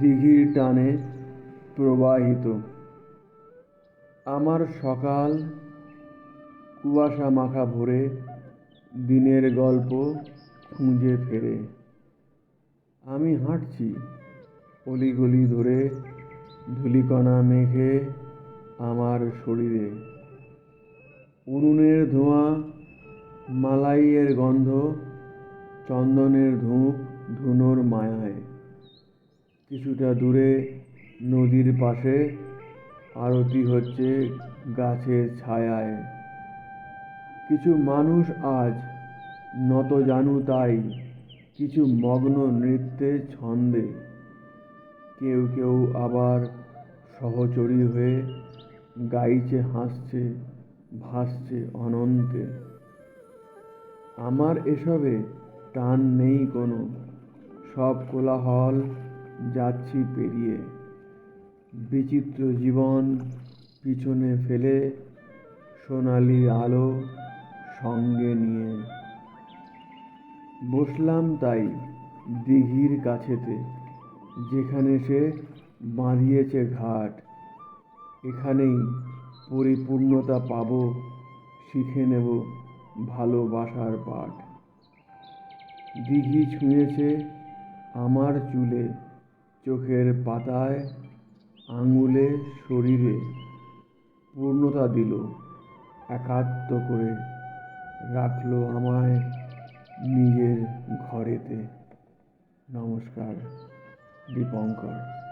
দিঘির টানে প্রবাহিত। আমার সকাল কুয়াশা মাখা ভোরে দিনের গল্প খুঁজে ফেরে। আমি হাঁটছি অলিগলি ধরে ধুলিকণা মেঘে আমার শরীরে। উনুনের ধোঁয়া, মালাইয়ের গন্ধ, চন্দনের ধূপ ধুনোর মায়ায়। কিছুটা দূরে নদীর পাশে আরতি হচ্ছে গাছের ছায়ায়। কিছু মানুষ আজ নত জানু তাই, কিছু মগ্ন নৃত্যে ছন্দে। কেউ কেউ আবার সহচরী হয়ে গাইছে, হাসছে, ভাসছে অনন্তে। আমার এসবে টান নেই কোনো, সব কোলাহল যাচ্ছি পেরিয়ে। বিচিত্র জীবন পিছনে ফেলে সোনালি আলো সঙ্গে নিয়ে। বসলাম তাই দিঘির কাছেতে, যেখানে সে বাঁধিয়েছে ঘাট। এখানেই পরিপূর্ণতা পাব, শিখে নেব ভালোবাসার পাঠ। দিঘি ছুঁয়েছে আমার চুলে চোখের পাতায় আঙুলে শরীরে পূর্ণতা দিল একাত্ম করে রাখল আমায় নিজের ঘরেতে। নমস্কার দীপঙ্কর।